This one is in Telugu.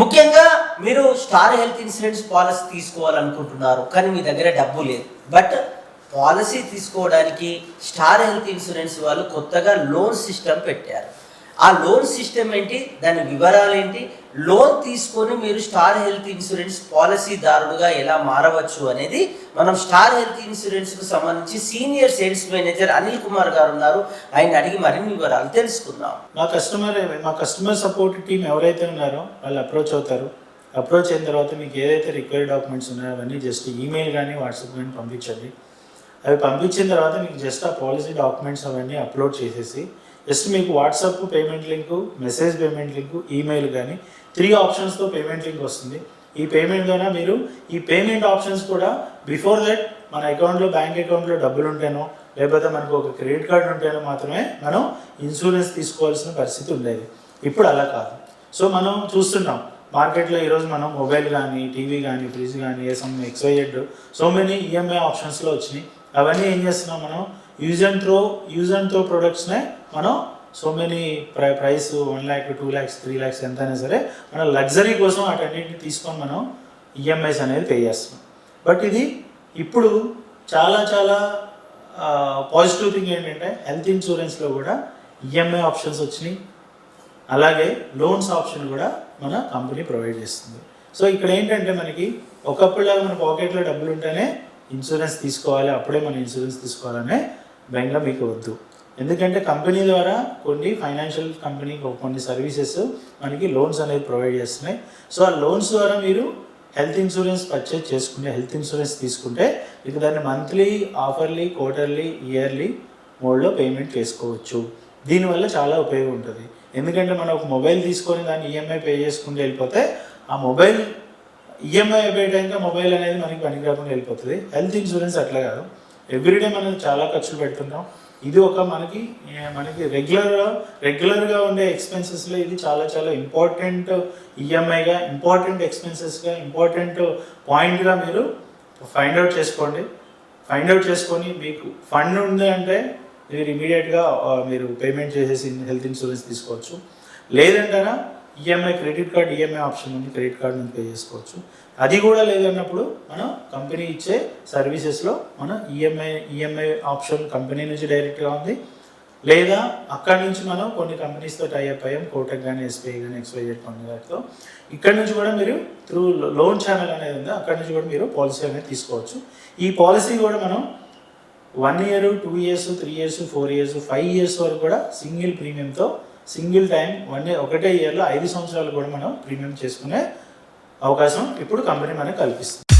ముఖ్యంగా మీరు స్టార్ హెల్త్ ఇన్సూరెన్స్ పాలసీ తీసుకోవాలనుకుంటున్నారు కానీ మీ దగ్గర డబ్బు లేదు. బట్ పాలసీ తీసుకోవడానికి స్టార్ హెల్త్ ఇన్సూరెన్స్ వాళ్ళు కొత్తగా లోన్ సిస్టమ్ పెట్టారు. ఆ లోన్ సిస్టమ్ ఏంటి? దాని వివరాలు ఏంటి? లోన్ తీసుకొని మీరు స్టార్ హెల్త్ ఇన్సూరెన్స్ పాలసీదారుడుగా ఎలా మారవచ్చు అనేది మనం స్టార్ హెల్త్ ఇన్సూరెన్స్కు సంబంధించి senior sales manager Anil Kumar garu ఉన్నారు. ఆయన అడిగి మరిన్ని వివరాలు తెలుసుకుందాం. మా కస్టమర్ మా కస్టమర్ సపోర్ట్ టీం ఎవరైతే ఉన్నారో వాళ్ళు అప్రోచ్ అవుతారు. అప్రోచ్ అయిన తర్వాత మీకు ఏదైతే రిక్వైర్డ్ డాక్యుమెంట్స్ ఉన్నాయో అవన్నీ జస్ట్ ఈమెయిల్ కానీ వాట్సాప్ కానీ పంపించండి. అవి పంపించిన తర్వాత మీకు జస్ట్ ఆ పాలసీ డాక్యుమెంట్స్ అవన్నీ అప్లోడ్ చేసేసి జస్ట్ మీకు WhatsApp payment link message payment link email కానీ త్రీ ఆప్షన్స్తో పేమెంట్ లింక్ వస్తుంది. ఈ పేమెంట్ ద్వారా మీరు ఈ పేమెంట్ ఆప్షన్స్ కూడా బిఫోర్ దట్ మన అకౌంట్లో బ్యాంక్ అకౌంట్లో డబ్బులు ఉంటేనో లేకపోతే మనకు ఒక క్రెడిట్ కార్డు ఉంటేనో మాత్రమే మనం ఇన్సూరెన్స్ తీసుకోవాల్సిన పరిస్థితి ఉండేది. ఇప్పుడు అలా కాదు. సో మనం చూస్తున్నాం. మార్కెట్లో ఈరోజు మనం మొబైల్ కానీ టీవీ కానీ ఫ్రిడ్జ్ కానీ ఏ some XYZ so many EMI ఆప్షన్స్లో వచ్చినాయి. అవన్నీ ఏం చేస్తున్నాం మనం? Use and throw use and throw ప్రొడక్ట్స్నే మనం so many pri price one lakh two lakhs three lakhs ఎంతైనా సరే మన లగ్జరీ కోసం వాటన్నిటిని తీసుకొని మనం ఈఎంఐస్ అనేది పే చేస్తున్నాం బట్ ఇది ఇప్పుడు చాలా చాలా పాజిటివ్ థింగ్ ఏంటంటే హెల్త్ ఇన్సూరెన్స్లో కూడా ఈఎంఐ ఆప్షన్స్ వచ్చినాయి. అలాగే లోన్స్ ఆప్షన్ కూడా మన కంపెనీ ప్రొవైడ్ చేస్తుంది. సో ఇక్కడ ఏంటంటే మనకి ఒకప్పుడులాగా మన పాకెట్లో డబ్బులు ఉంటేనే ఇన్సూరెన్స్ తీసుకోవాలి అప్పుడే మనం ఇన్సూరెన్స్ తీసుకోవాలనే బెంగ మీకు వద్దు. ఎందుకంటే కంపెనీ ద్వారా కొన్ని ఫైనాన్షియల్ కంపెనీ కొన్ని సర్వీసెస్ మనకి లోన్స్ అనేది ప్రొవైడ్ చేస్తున్నాయి. సో ఆ లోన్స్ ద్వారా మీరు హెల్త్ ఇన్సూరెన్స్ పర్చేజ్ చేసుకుంటే హెల్త్ ఇన్సూరెన్స్ తీసుకుంటే మీకు దాన్ని monthly half yearly quarterly yearly మోడ్లో పేమెంట్ చేసుకోవచ్చు. దీనివల్ల చాలా ఉపయోగం ఉంటుంది. ఎందుకంటే మనం ఒక మొబైల్ తీసుకొని దాన్ని ఈఎంఐ పే చేసుకుంటూ వెళ్ళిపోతే ఆ మొబైల్ ఈఎంఐ అయిపోయే టైంకి మొబైల్ అనేది మనకి పనికి రాకుండా వెళ్ళిపోతుంది. హెల్త్ ఇన్సూరెన్స్ అట్లా కాదు. ఎవ్రీడే మనం చాలా ఖర్చులు పెడుతున్నాం ఇది ఒక మనకి మనకి రెగ్యులర్గా రెగ్యులర్గా ఉండే ఎక్స్పెన్సెస్లో ఇది చాలా చాలా ఇంపార్టెంట్ ఈఎంఐగా ఇంపార్టెంట్ ఎక్స్పెన్సెస్గా ఇంపార్టెంట్ పాయింట్గా మీరు ఫైండ్ అవుట్ చేసుకోండి. ఫైండ్ అవుట్ చేసుకొని మీకు ఫండ్ ఉంది అంటే మీరు ఇమీడియట్గా మీరు పేమెంట్ చేసేసి హెల్త్ ఇన్సూరెన్స్ తీసుకోవచ్చు. లేదంటారా EMI credit card EMI option ఉంది క్రెడిట్ కార్డ్ నుంచి పే చేసుకోవచ్చు. అది కూడా లేదన్నప్పుడు మనం కంపెనీ ఇచ్చే సర్వీసెస్లో మనం ఈఎంఐ ఈఎంఐ ఆప్షన్ కంపెనీ నుంచి డైరెక్ట్గా ఉంది. లేదా అక్కడి నుంచి మనం కొన్ని కంపెనీస్తో టైఅప్ అయ్యాం కోటక్ కానీ ఎస్బీఐ కానీ ఎక్స్వైజెడ్ కొన్ని వాటితో. ఇక్కడ నుంచి కూడా మీరు త్రూ లోన్ ఛానల్ అనేది ఉంది అక్కడ నుంచి కూడా మీరు పాలసీ అనేది తీసుకోవచ్చు. ఈ పాలసీ కూడా మనం one year two years three years four years five years వరకు కూడా సింగిల్ ప్రీమియంతో సింగిల్ టైం వన్ ఇయర్ ఒకటే ఇయర్లో ఐదు సంవత్సరాలు కూడా మనం ప్రీమియం చేసుకునే అవకాశం ఇప్పుడు కంపెనీ మనకు కల్పిస్తుంది.